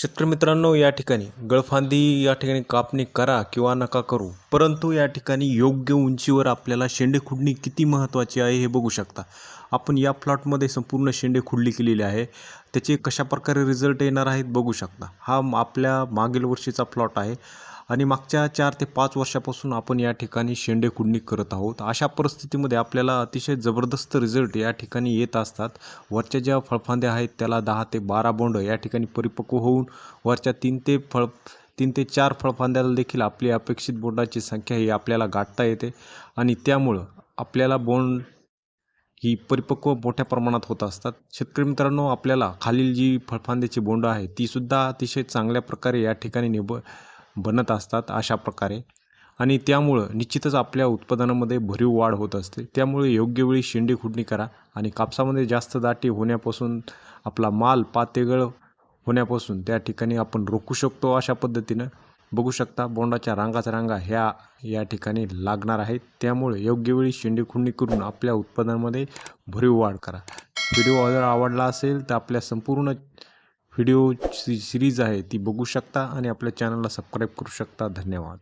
शेतकरी मित्रांनो या ठिकाणी गळफांदी या ठिकाणी कापणी करा किंवा नका करू परंतु या ठिकाणी योग्य उंचीवर आपल्याला शेंडे खुडणी किती महत्त्वाची आहे हे बघू शकता. आपण या प्लॉटमध्ये संपूर्ण शेंडे खुडली केलेली आहे. त्याचे कशाप्रकारे रिझल्ट येणार आहेत बघू शकता. हा आपल्या मागील वर्षीचा प्लॉट आहे. आणि मागच्या चार ते पाच वर्षापासून आपण या ठिकाणी शेंडे कुंडणी करत आहोत. अशा परिस्थितीमध्ये आपल्याला अतिशय जबरदस्त रिझल्ट या ठिकाणी येत असतात. वरच्या ज्या फळफांद्या आहेत त्याला दहा ते बारा बोंड या ठिकाणी परिपक्व होऊन वरच्या तीन ते फळ तीन ते चार फळफांद्याला देखील आपली अपेक्षित बोंडाची संख्या ही आपल्याला गाठता येते. आणि त्यामुळं आपल्याला बोंड ही परिपक्व मोठ्या प्रमाणात होत असतात. शेतकरी मित्रांनो आपल्याला खालील जी फळफांद्याची बोंड आहे तीसुद्धा अतिशय चांगल्या प्रकारे या ठिकाणी निब बनत असतात अशा प्रकारे. आणि त्यामुळं निश्चितच आपल्या उत्पादनामध्ये भरीव वाढ होत असते. त्यामुळे योग्य वेळी शेंडी खुडणी करा आणि कापसामध्ये जास्त दाटी होण्यापासून आपला माल पातेगळ होण्यापासून त्या ठिकाणी आपण रोखू शकतो अशा पद्धतीनं. बघू शकता बोंडाच्या रांगाच्या रांगा ह्या या ठिकाणी लागणार आहेत. त्यामुळे योग्य वेळी शेंडी खुडणी करून आपल्या उत्पादनामध्ये भरीव वाढ करा. व्हिडिओ जर आवडला असेल तर आपल्या संपूर्ण व्हिडिओ सिरीज आहे ती बघू शकता आणि आपल्या चॅनलला सबस्क्राईब करू शकता. धन्यवाद.